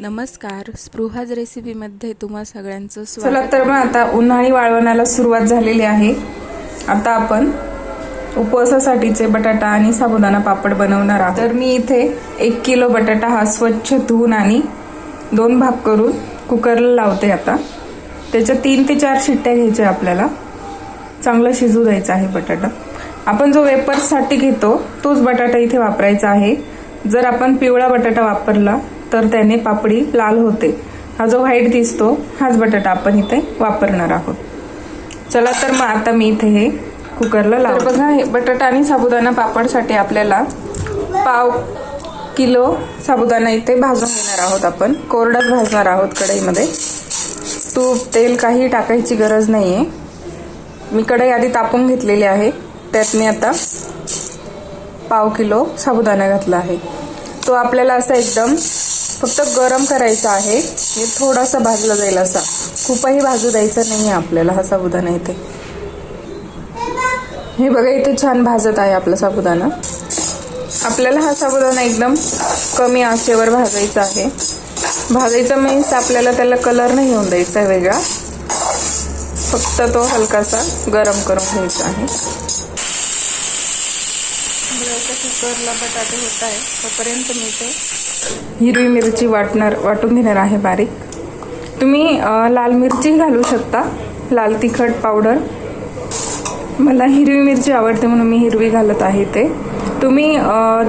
नमस्कार स्पृहाज रेसिपीमध्ये तुम्हा सगळ्यांचं चला तर मग आता उन्हाळी वाळवणाला सुरुवात झालेली आहे. आता आपण उपवासासाठीचे बटाटा आणि साबुदाणा पापड बनवणार आहोत. तर मी इथे एक किलो बटाटा हा स्वच्छ धुवून आणि दोन भाग करून कुकरला लावते आता. त्याच्या तीन ते चार शिट्ट्या घ्यायच्या आपल्याला. चांगलं शिजू द्यायचं आहे बटाटा. आपण जो वेपर्ससाठी घेतो तोच बटाटा इथे वापरायचा आहे. जर आपण पिवळा बटाटा वापरला तर त्याने पापडी लाल होते. हा जो व्हाईट दिसतो हाच बटाटा आपण इथे वापरणार आहोत. चला तर मग आता मी इथे हे कुकरला लाव बघा हे बटाटा आणि साबुदाणा पापडसाठी आपल्याला पाव किलो साबुदाणा इथे भाजून घेणार आहोत आपण. कोरडाच भाजणार आहोत कढईमध्ये. तूप तेल काही टाकायची गरज नाहीये. मी कढई आधी तापून घेतलेली आहे. त्यात मी आता पाव किलो साबुदाणा घातला आहे. तो आपल्याला असा एकदम फक्त गरम करायचा आहे. हे थोडासा भाजला जाईल असा. खूपही भाजू द्यायचं नाही आहे आपल्याला हा साबुदाणा इथे. हे बघा इथे छान भाजत आहे आपला साबुदाणा. आपल्याला हा साबुदाणा एकदम कमी आशेवर भाजायचा आहे. भाजायचा मीन्स आपल्याला त्याला कलर नाही येऊन द्यायचा आहे वेगळा. फक्त तो हलकासा गरम करून घ्यायचा आहे. कुकरला बटाटे होत आहे. तोपर्यंत मी ते हिरवी मिरची वाटणार वाटून घेणार आहे बारीक. तुम्ही लाल मिरची घालू शकता. लाल तिखट पावडर. मला हिरवी मिरची आवडते म्हणून मी हिरवी घालत आहे ते तुम्ही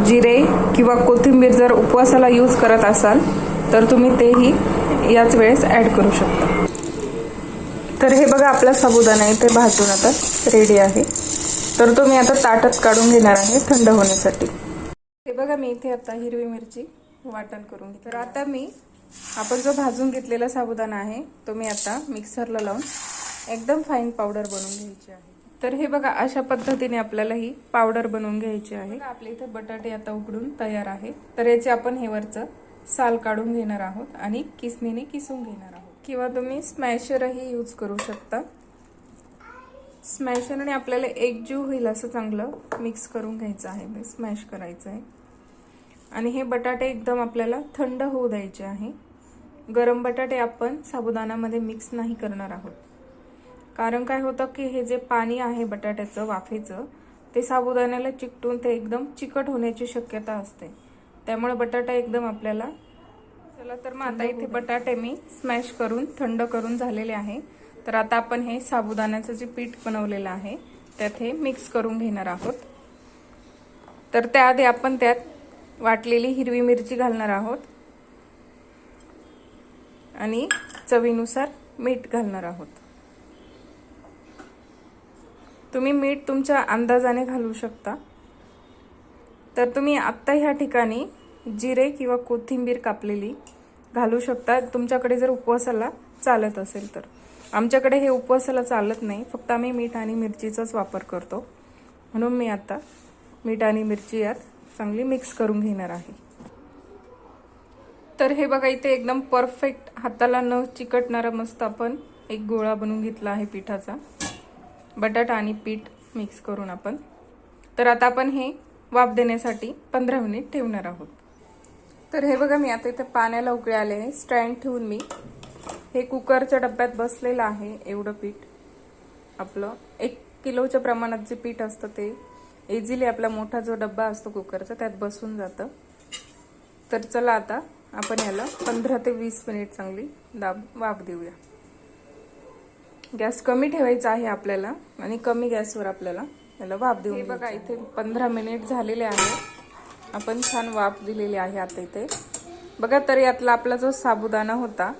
जिरे किंवा कोथिंबीर जर उपवासाला यूज करत असाल तर तुम्ही तेही याच वेळेस ॲड करू शकता. तर हे बघा आपला साबुदाणा इथे भाजून आता रेडी आहे. तर तो मी आता ताटात काढून घेणार आहे थंड होण्यासाठी. हे बघा मी इथे आता हिरवी मिरची वाटण करून घेते तर आता मी आपण जो भाजून घेतलेला साबुदाणा आहे तो मी आता मिक्सरला लावून एकदम फाईन पावडर बनवून घ्यायची आहे. तर हे बघा अशा पद्धतीने आपल्याला ही पावडर बनवून घ्यायची आहे. आपल्या इथे बटाटे आता उकडून तयार आहे तर याचे आपण हे वरचं साल काढून घेणार आहोत आणि किसणीने किसून घेणार आहोत. किंवा तुम्ही स्मॅशरही यूज करू शकता. स्मॅशरने आपल्याला एकजीव होईल असं चांगलं मिक्स करून घ्यायचं आहे म्हणजे स्मॅश करायचं आहे. आणि हे बटाटे एकदम आपल्याला थंड होऊ द्यायचे आहे. गरम बटाटे आपण साबुदाण्यामध्ये मिक्स नाही करणार आहोत. कारण काय होतं की हे जे पाणी आहे बटाट्याचं वाफेचं ते साबुदाण्याला चिकटून ते एकदम चिकट होण्याची शक्यता असते. त्यामुळे बटाटा एकदम आपल्याला चला तर मग आता इथे बटाटे मी स्मॅश करून थंड करून झालेले आहे. तर आता आपण हे साबुदाण्याचं जे पीठ बनवलेलं आहे त्यात हे मिक्स करून घेणार आहोत. तर त्याआधी आपण त्यात वाटलेली हिरवी मिरची घालणार आहोत. आणि चवीनुसार मीठ घालणार आहोत. तुम्ही मीठ तुमच्या अंदाजाने घालू शकता. तर तुम्ही आत्ता ह्या ठिकाणी जिरे किंवा कोथिंबीर कापलेली घालू शकता. तुमच्याकडे जर उपवासाला चालत असेल तर. आमच्याकडे हे उपवासाला चालत नाही. फक्त आम्ही मीठ आणि मिरचीचाच वापर करतो. म्हणून मी आता मीठ आणि मिरची यात चांगली मिक्स करून घेणार आहे. तर हे बघा इथे एकदम परफेक्ट हाताला न चिकटणारा मस्त आपण एक गोळा बनवून घेतला आहे पिठाचा. बटाटा आणि पीठ मिक्स करून आपण. तर आता आपण हे वाफ देण्यासाठी पंधरा मिनिट ठेवणार आहोत. तर हे बघा मी आता इथे पाण्याला उकळे आले आहे. स्टँड ठेवून मी हे कुकरच्या डब्यात बसलेलं आहे एवढं पीठ. आपलं एक किलोच्या प्रमाणात जे पीठ असतं ते इझिली आपला मोठा जो डब्बा असतो कुकरचा त्यात बसून जातं. तर चला आता आपण याला पंधरा ते वीस मिनिट चांगली दाब वाफ देऊया. गॅस कमी ठेवायचा आहे आपल्याला आणि कमी गॅसवर आपल्याला याला वाफ देऊन बघा इथे पंधरा मिनिट झालेले आहे. आपण छान वाफ दिलेली आहे आता इथे. बघा तर यातला आपला जो साबुदाणा होता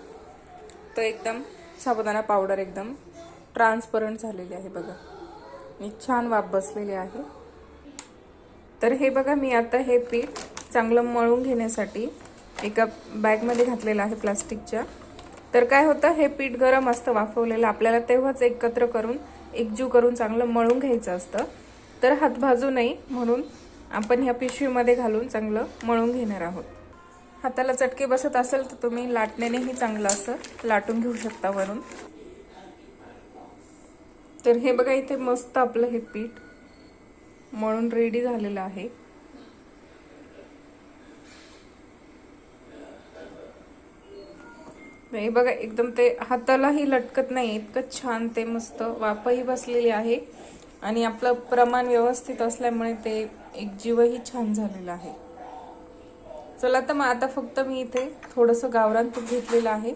तो एकदम साबुदाणा पावडर एकदम ट्रान्सपरंट झालेली आहे बघा. आणि छान वाफ बसलेली आहे. तर हे बघा मी आता हे पीठ चांगलं मळून घेण्यासाठी एका बॅगमध्ये घातलेलं आहे प्लास्टिकच्या. तर काय होतं हे पीठ गरम असतं वाफवलेलं. आपल्याला तेव्हाच एकत्र करून एकजीव करून चांगलं मळून घ्यायचं असतं. तर हात भाजू नये म्हणून आपण ह्या पिशवीमध्ये घालून चांगलं मळून घेणार आहोत. हाताला चटके बसत असेल तर तुम्ही लाटण्यानेही चांगलं असं लाटून घेऊ शकता वरून. तर हे बघा इथे मस्त आपलं हे पीठ म्हणून रेडी झालेलं आहे. नाही बघा एकदम ते हातालाही लटकत नाही इतकं छान ते मस्त वापही बसलेली आहे. आणि आपलं प्रमाण व्यवस्थित असल्यामुळे ते एक जीवही छान झालेलं आहे. चला तर मग आता फक्त मी इथे थोडंसं गावरान तूप घेतलेलं आहे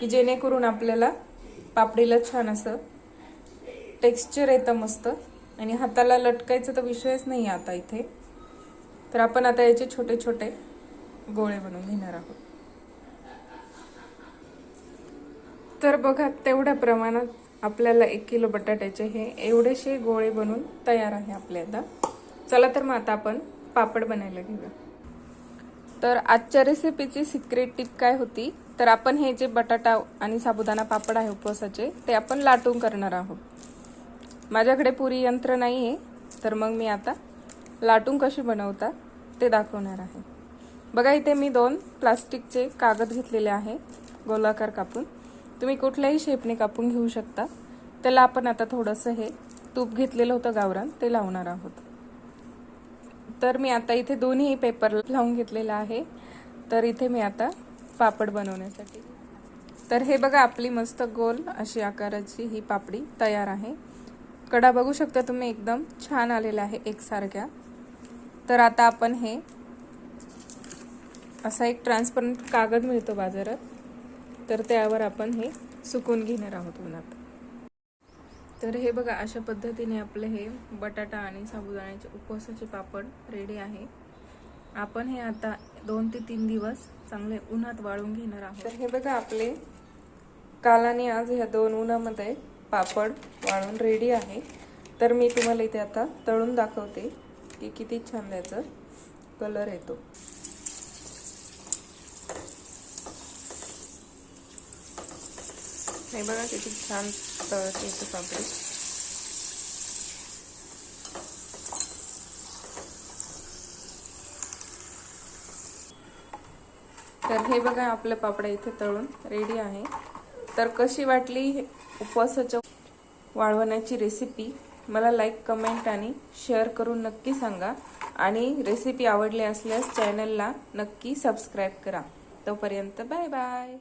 की जेणेकरून आपल्याला पापडीला छान असं टेक्स्चर येतं मस्त. आणि हाताला लटकायचं तर विषयच नाही आता इथे. तर आपण आता याचे छोटे छोटे गोळे बनवून घेणार आहोत. तर बघा तेवढ्या प्रमाणात आपल्याला एक किलो बटाट्याचे हे एवढेसे गोळे बनवून तयार आहे आपल्या आता. चला तर मग आता आपण पापड बनायला घेऊया. तर आजच्या रेसिपीची सिक्रेट टिप काय होती? तर आपण हे जे बटाटा आणि साबुदाणा पापड आहे उपवासाचे ते आपण लाटून करणार आहोत. माझ्याकडे पुरी यंत्र नाही आहे तर मग मी आता लाटून कशी बनवतात ते दाखवणार आहे. बघा इथे मी दोन प्लास्टिकचे कागद घेतलेले आहे गोलाकार कापून. तुम्ही कुठल्याही शेपने कापून घेऊ शकता. त्याला आपण आता थोडंसं हे तूप घेतलेलं होतं गावरान ते लावणार आहोत. तर मी आता इथे दोन्ही पेपर लावून घेतलेला आहे. तर इथे मी आता पापड बनवण्यासाठी. तर हे बघा आपली मस्त गोल अशी आकाराची ही पापडी तयार आहे. कडा बघू शकता तुम्ही एकदम छान आलेला आहे एकसारख्या. तर आता आपण हे असा एक ट्रान्सपरंट कागद मिळतो बाजारात. तर त्यावर आपण हे सुकून घेणार आहोत उन्हात. तर हे बघा अशा पद्धतीने आपले हे बटाटा आणि साबुदाण्याचे उपवासाचे पापड रेडी आहे. आपण हे आता दोन ते तीन दिवस चांगले उन्हात वाळून घेणार आहोत. तर हे बघा आपले काल आणि आज ह्या दोन उन्हामध्ये पापड वाळून रेडी आहे. तर मी तुम्हाला इथे आता तळून दाखवते की किती छान त्याचा कलर येतो. हे बघा किती छान तळत येतं पापडी. तर हे बघा आपलं पापड इथे तळून रेडी आहे. तर कशी वाटली उपवासाच्या वाळवण्याची रेसिपी मला लाईक कमेंट आणि शेअर करून नक्की सांगा. आणि रेसिपी आवडली असल्यास चॅनलला नक्की सबस्क्राईब करा. तोपर्यंत बाय बाय